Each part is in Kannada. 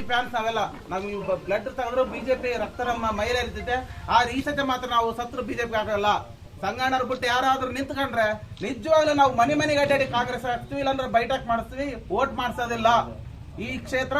ಬಿಜೆಪಿ ಫ್ಯಾನ್ಸ್ ನಾವೆಲ್ಲ. ನಾವು ನೀವು ಬ್ಲಡ್ ತಗೊಂಡ್ರು ಬಿಜೆಪಿ ರಕ್ತ ನಮ್ಮ ಮೈಲೇ ಇರ್ತೈತೆ ಆದ್ರೆ ಈ ಸತಿ ಮಾತ್ರ ನಾವು ಸತ್ರು ಬಿಜೆಪಿ ಆಗಲ್ಲ ಸಂಗಣ್ಣರು ಬಿಟ್ಟು ಯಾರಾದ್ರೂ ನಿಂತ್ಕೊಂಡ್ರೆ ನಿಜವಾಗ್ಲೂ ನಾವು ಮನೆ ಮನೆಗೆ ಅಡ್ಡಾಡಿ ಕಾಂಗ್ರೆಸ್ ಹಾಕ್ತೀವಿ ಇಲ್ಲಾಂದ್ರೆ ಬೈಠಕ್ ಮಾಡಿಸ್ತೀವಿ, ವೋಟ್ ಮಾಡಿಸೋದಿಲ್ಲ. ಈ ಕ್ಷೇತ್ರ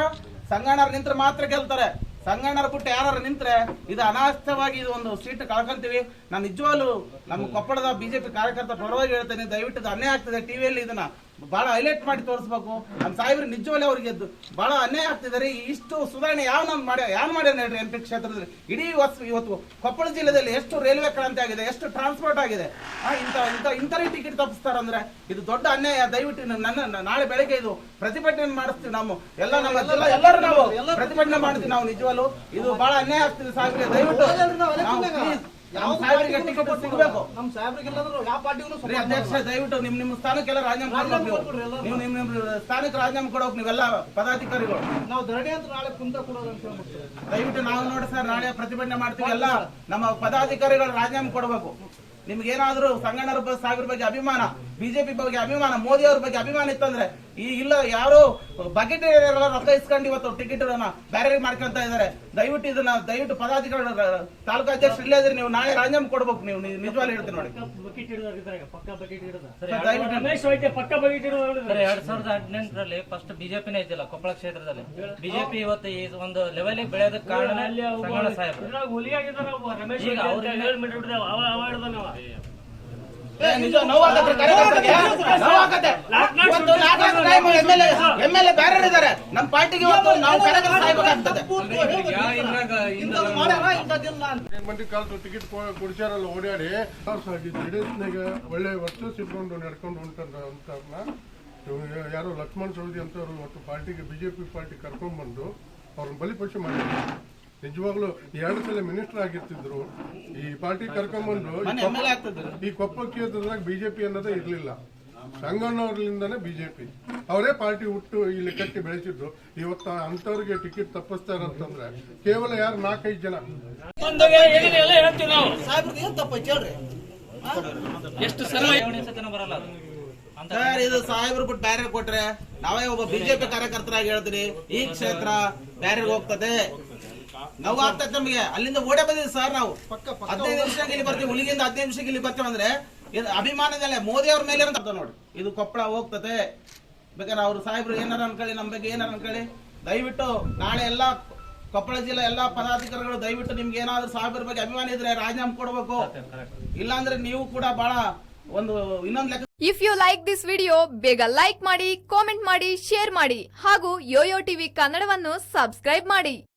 ಸಂಗಣ್ಣರು ನಿಂತ್ರೆ ಮಾತ್ರ ಗೆಲ್ತಾರೆ. ಸಂಗಣ್ಣರ ಬಿಟ್ಟು ಯಾರು ನಿಂತ್ರೆ ಇದು ಅನಾಸ್ಥವಾಗಿ ಇದು ಒಂದು ಸೀಟ್ ಕಳ್ಕೊಂತೀವಿ. ನಾನು ನಿಜವಾಗ್ಲೂ ನಮ್ಮ ಕೊಪ್ಪಳದ ಬಿಜೆಪಿ ಕಾರ್ಯಕರ್ತ ಪರವಾಗಿ ಹೇಳ್ತೇನೆ, ದಯವಿಟ್ಟು ಅನ್ಯಾಯ ಆಗ್ತದೆ ಟಿವಿಯಲ್ಲಿ ಇದನ್ನ. ಬಹಳ ಹೈಲೈಟ್ ಮಾಡಿ ತೋರಿಸ್ಬೇಕು. ನಮ್ಮ ಸಾಹೇಬ್ರು ನಿಜವಲ್ಲೇ ಅವ್ರಿಗೆ ಎದ್ದು ಬಹಳ ಅನ್ಯಾಯ ಆಗ್ತಿದ್ದಾರೆ ಇಷ್ಟು ಸುಧಾರಣೆ ಯಾವ ನಮ್ಮ ಮಾಡ್ಯ ಯಾವ ಮಾಡ್ಯಾರ ಹೇಳ್ರಿ ಎಂ ಪಿ ಕ್ಷೇತ್ರದಲ್ಲಿ? ಇಡೀ ವಸ್- ಇವತ್ತು ಕೊಪ್ಪಳ ಜಿಲ್ಲೆಯಲ್ಲಿ ಎಷ್ಟು ರೈಲ್ವೆ ಕ್ರಾಂತಿ ಆಗಿದೆ ಎಷ್ಟು ಟ್ರಾನ್ಸ್ಪೋರ್ಟ್ ಆಗಿದೆ. ಆ, ಇಂಥ ಇಂಥ ಇಂಥವೇ ಟಿಕೆಟ್ ತಪ್ಪಿಸ್ತಾರಂದ್ರೆ ಇದು ದೊಡ್ಡ ಅನ್ಯಾಯ. ದಯವಿಟ್ಟು ನನ್ನ ನಾಳೆ ಬೆಳಗ್ಗೆ ಇದು ಪ್ರತಿಭಟನೆ ಮಾಡಿಸ್ತೀವಿ ನಾವು. ಎಲ್ಲ ನಮ್ಮ ಎಲ್ಲರೂ ನಾವು ಪ್ರತಿಭಟನೆ ಮಾಡ್ತೀವಿ ನಾವು ನಿಜವಾಗ್ಲು. ಇದು ಬಹಳ ಅನ್ಯಾಯ ಆಗ್ತಿದೆ ಸಾಹೇಬ್ರೆ. ದಯವಿಟ್ಟು ಟಿಕೆಟ್ ಸಿಗಬೇಕು? ನಮ್ ಸಾಹೇಬ್ರಿಗೆಲ್ಲ ಯಾವ ಪಾರ್ಟಿಗೂ ಅಧ್ಯಕ್ಷ ದಯವಿಟ್ಟು ನಿಮ್ ನಿಮ್ ಸ್ಥಾನಕ್ಕೆಲ್ಲ ರಾಜೀನಾಮೆ ಕೊಡ್ಬೇಕು ನೀವು. ನಿಮ್ ನಿಮ್ ಸ್ಥಾನಕ್ಕೆ ರಾಜೀನಾಮೆ ಕೊಡೋಕ್ ನೀವೆಲ್ಲ ಪದಾಧಿಕಾರಿಗಳು. ನಾವು ಧರಣಿ ಅಂತ ನಾಳೆ ಕುಂತ ಕೊಡೋದು ಅಂತ ಹೇಳ್ಬಿಡ್ತೀವಿ ದಯವಿಟ್ಟು ನಾವು ನೋಡಿ ಸರ್ ನಾಳೆ ಪ್ರತಿಭಟನೆ ಮಾಡ್ತೀವಿ ಎಲ್ಲ ನಮ್ಮ ಪದಾಧಿಕಾರಿಗಳು ರಾಜೀನಾಮೆ ಕೊಡಬೇಕು. ನಿಮ್ಗೆ ಏನಾದ್ರೂ ಸಂಗಣ್ಣರ ಸಾಗರ್ ಬಗ್ಗೆ ಅಭಿಮಾನ ಬಿಜೆಪಿ ಬಗ್ಗೆ ಅಭಿಮಾನ ಮೋದಿ ಅವ್ರ ಬಗ್ಗೆ ಅಭಿಮಾನ ಇತ್ತಂದ್ರೆ ಈ ಇಲ್ಲ ಯಾರು ಬಕೆಟ್ ರೊಕ್ಕ ಇಸ್ಕೊಂಡು ಇವತ್ತು ಟಿಕೆಟ್ ಬೇರೆ ಮಾಡ್ಕೊಂತ ಇದಾರೆ ದಯವಿಟ್ಟು ಇದನ್ನ ದಯವಿಟ್ಟು ಪದಾಧಿಕಾರಿ ತಾಲೂಕು ಅಧ್ಯಕ್ಷ ಇಲ್ಲೇ ಇದ್ರೆ ನೀವು ನಾಳೆ ರಾಜೀನಾಮೆ ಕೊಡ್ಬೇಕು. ನೀವು ನಿಜವಾಗಿ ನಿಜವಾಗ್ಲೂ ಹೇಳ್ತೀನಿ ನೋಡಿ. ಎರಡ್ ಸಾವಿರದ ಹದಿನೆಂಟರಲ್ಲಿ ಫಸ್ಟ್ ಬಿಜೆಪಿನೇ ಇದ್ದಿಲ್ಲ ಕೊಪ್ಪಳ ಕ್ಷೇತ್ರದಲ್ಲಿ. ಬಿಜೆಪಿ ಇವತ್ತು ಈ ಒಂದು ಲೆವೆಲ್ ಬೆಳೆಯೋದಕ್ಕೆ ಕಾರಣ ಸಾಹೇಬ್ ಹುಲಿಯಾಗಿದ್ದಾರೆ ಈಗ ಅವ್ರಿಗೆ- ನಿಜ ಪಾರ್ಟಿಗೆ ಕಾಲ್ತು ಟಿಕೆಟ್ ಕೊಡ್ಸ್ಯಾರಲ್ಲ, ಓಡಾಡಿ. ಜೆಡಿಎಸ್ನಾಗ ಒಳ್ಳೆ ವರ್ಷ ಇಟ್ಕೊಂಡು ನಡ್ಕೊಂಡು ಇವ್ರು ಯಾರೋ ಲಕ್ಷ್ಮಣ್ ಸವದಿ ಅಂತವ್ರು ಒಟ್ಟು ಪಾರ್ಟಿಗೆ ಬಿಜೆಪಿ ಪಾರ್ಟಿ ಕರ್ಕೊಂಡ್ಬಂದು ಅವ್ರನ್ನ ಬಲಿಪಶು ಮಾಡಿದ್ರು. ನಿಜವಾಗ್ಲೂ ಎರಡು ಸಲ ಮಿನಿಸ್ಟರ್ ಆಗಿರ್ತಿದ್ರು. ಈ ಪಾರ್ಟಿ ಕರ್ಕೊಂಡ್ಬಂದು ಈ ಕೊಪ್ಪ- ಕ್ಷೇತ್ರದಾಗ ಬಿಜೆಪಿ ಅನ್ನೋದೇ ಇರಲಿಲ್ಲ. ಸಂಗಣ್ಣವ್ರಲಿಂದಾನೇ ಬಿಜೆಪಿ. ಅವರೇ ಪಾರ್ಟಿ ಹುಟ್ಟು ಇಲ್ಲಿ ಕಟ್ಟಿ ಬೆಳೆಸಿದ್ರು ಇವತ್ತು ಅಂತವ್ರಿಗೆ ಟಿಕೆಟ್ ತಪ್ಪಿಸ್ತಾರಂತಂದ್ರೆ ಕೇವಲ ಯಾರು ನಾಲ್ಕೈದು ಜನ? ಎಷ್ಟು ಬರಲ್ಲ ಸರ್ ಇದು ಸಾಹೇಬ್ರು ಬಿಟ್ಟು ಬ್ಯಾರ ಕೊಟ್ರೆ ನಾವೇ ಒಬ್ಬ ಬಿಜೆಪಿ ಕಾರ್ಯಕರ್ತರಾಗಿ ಹೇಳ್ತೀನಿ. ಈ ಕ್ಷೇತ್ರ ಬೇರೆ ಹೋಗ್ತದೆ. ನಾವು ಆಗ್ತದೆ ನಮಗೆ. ಅಲ್ಲಿಂದ ಓಡೇ ಬಂದಿದ್ದೀವಿ ಸರ್ ನಾವು. ಹದಿನೈದು ನಿಮಿಷಕ್ಕೆ ಇಲ್ಲಿ ಬರ್ತೀವಿ. ಹುಲಿಗಿಂದ ಹದಿನೈದು ನಿಮಿಷಕ್ಕೆ ಇಲ್ಲಿ ಬರ್ತೀವಿ ಅಂದ್ರೆ ಇದು ಅಭಿಮಾನದಲ್ಲೇ ಮೋದಿ ಅವ್ರ ಮೇಲೆ ಅಂತ ನೋಡಿ. ಇದು ಕೊಪ್ಪಳ ಹೋಗ್ತದೆ ಬೇಕಾದ್ರೆ ಅವ್ರು ಸಾಹೇಬ್ರು ಏನಾರ ಅನ್ಕೊಳ್ಳಿ ನಮ್ಮ ಬಗ್ಗೆ ಏನಾರ ಅನ್ಕೊಳ್ಳಿ. ದಯವಿಟ್ಟು ನಾಳೆ ಎಲ್ಲ ಕೊಪ್ಪಳ ಜಿಲ್ಲೆ ಎಲ್ಲಾ ಪದಾಧಿಕಾರಿಗಳು ದಯವಿಟ್ಟು ನಿಮ್ಗೆ ಏನಾದ್ರು ಸಾಹೇಬ್ರ ಬಗ್ಗೆ ಅಭಿಮಾನ ಇದ್ರೆ ರಾಜೀನಾಮೆ ಕೊಡ್ಬೇಕು. ಇಲ್ಲಾಂದ್ರೆ ನೀವು ಕೂಡ ಬಹಳ ಒಂದು ಇನ್ನೊಂದು ಲೆಕ್ಕ if you like this video ಬೇಗ ಲೈಕ್ ಮಾಡಿ ಕಾಮೆಂಟ್ ಮಾಡಿ ಶೇರ್ ಮಾಡಿ. ಹಾಗೂ ಯೋಯೋ ಟಿವಿ ಕನ್ನಡವನ್ನು ಸಬ್ಸ್ಕ್ರೈಬ್ ಮಾಡಿ.